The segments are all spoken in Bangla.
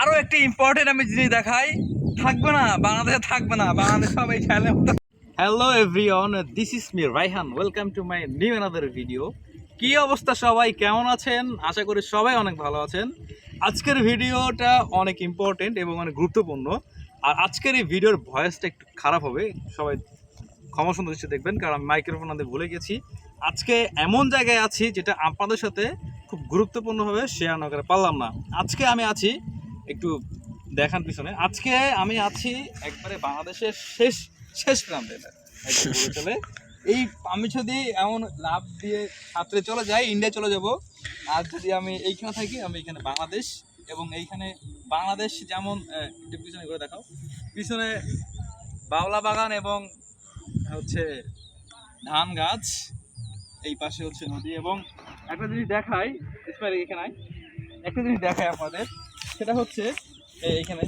আরও একটি ইম্পর্টেন্ট আমি জিনিস দেখাই। থাকবে না, বাংলাদেশে থাকবে না, বাংলাদেশ সবাই খেলে hello everyone this is me Raihan welcome to my new another video কি অবস্থা সবাই? কেমন আছেন? আশা করি সবাই অনেক ভালো আছেন। আজকের ভিডিওটা অনেক ইম্পর্টেন্ট এবং অনেক গুরুত্বপূর্ণ। আর আজকের এই ভিডিওর ভয়েসটা একটু খারাপ হবে। সবাই ক্ষমা সুন্দর দৃষ্টি দেখবেন, কারণ আমি মাইক্রোফোন আনতে ভুলে গেছি। আজকে এমন জায়গায় আছি যেটা আপনাদের সাথে খুব গুরুত্বপূর্ণভাবে শেয়ার না করে পারলাম না। আজকে আমি আছি একটু দেখান পিছনে। আজকে আমি আছি একবারে বাংলাদেশের শেষ শেষ প্রান্তে। চলে। এই আমি যদি এমন লাভ দিয়ে সাঁতরে চলে যাই ইন্ডিয়া চলে যাব, আর যদি আমি এইখানে থাকি, আমি এখানে বাংলাদেশ, এবং এইখানে বাংলাদেশ যেমন একটু পিছনে করে দেখাও। পিছনে বাউলা বাগান এবং হচ্ছে ধান গাছ, এই পাশে হচ্ছে নদী, এবং একটা জিনিস দেখাই এখানে একটা জিনিস দেখায় আপনাদের। সেটা হচ্ছে এইখানে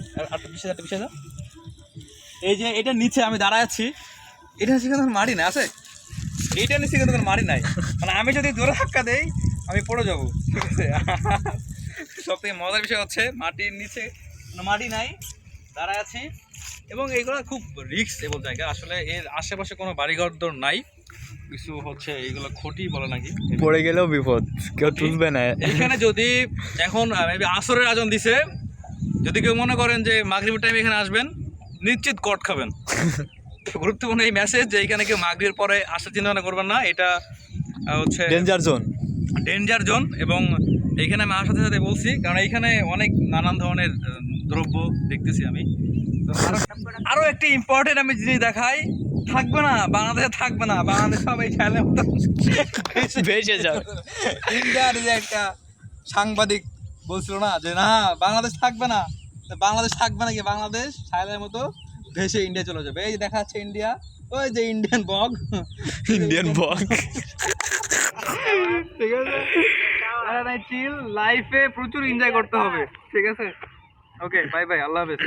এই যে এটা নিচে আমি দাঁড়ায় আছি, এটা নিচে কিন্তু মারি না আছে? এইটা নিচে কিন্তু কোনো মারি নাই। মানে আমি যদি জোরে ধাক্কা দেই, আমি পড়ে যাব, ঠিক আছে? সব থেকে মজার বিষয় হচ্ছে, মাটির নিচে মাটি নাই, দাঁড়ায় আছি। এবং এইগুলো খুব রিস্ক এবং জায়গা। আসলে এর আশেপাশে কোনো বাড়িঘর দর নাই। কিছু হচ্ছে এইগুলো খুঁটি বলে নাকি? পড়ে গেলেও বিপদ কেউ তুলবে না। এখানে যদি এখন আসরের আজন দিছে যদি কেউ মনে করেন যে মাগরিবের টাইমে এখানে আসবেন নিশ্চিত কট খাবেন। গুরুত্বপূর্ণ এই মেসেজ যে এখানে কেউ মাগরিবের পরে আসার চিন্তা ভাবনা করবেন না এটা হচ্ছে ডেঞ্জার জোন ডেঞ্জার জোন এবং এইখানে আমি আসার সাথে সাথে বলছি কারণ এইখানে অনেক নানান ধরনের দ্রব্য দেখতেছি আমি। তো আরো- আরও একটি ইম্পর্টেন্ট আমি জিনিস দেখাই থাকবে না বাংলাদেশে থাকবে না বাংলাদেশ সবাই খেলে ভেসে যাও। ইন্ডিয়ার যে একটা সাংবাদিক বলছিল না যে না বাংলাদেশ থাকবে না। বাংলাদেশ থাকবে না কি? বাংলাদেশ সাইলের মতো ভেসে ইন্ডিয়া চলে যাবে। এই যে দেখা যাচ্ছে ইন্ডিয়া ওই যে ইন্ডিয়ান বগ ইন্ডিয়ান বক। ঠিক আছে? চিল লাইফে প্রচুর এনজয় করতে হবে। ঠিক আছে? ওকে বাই বাই আল্লাহ হাফেজ।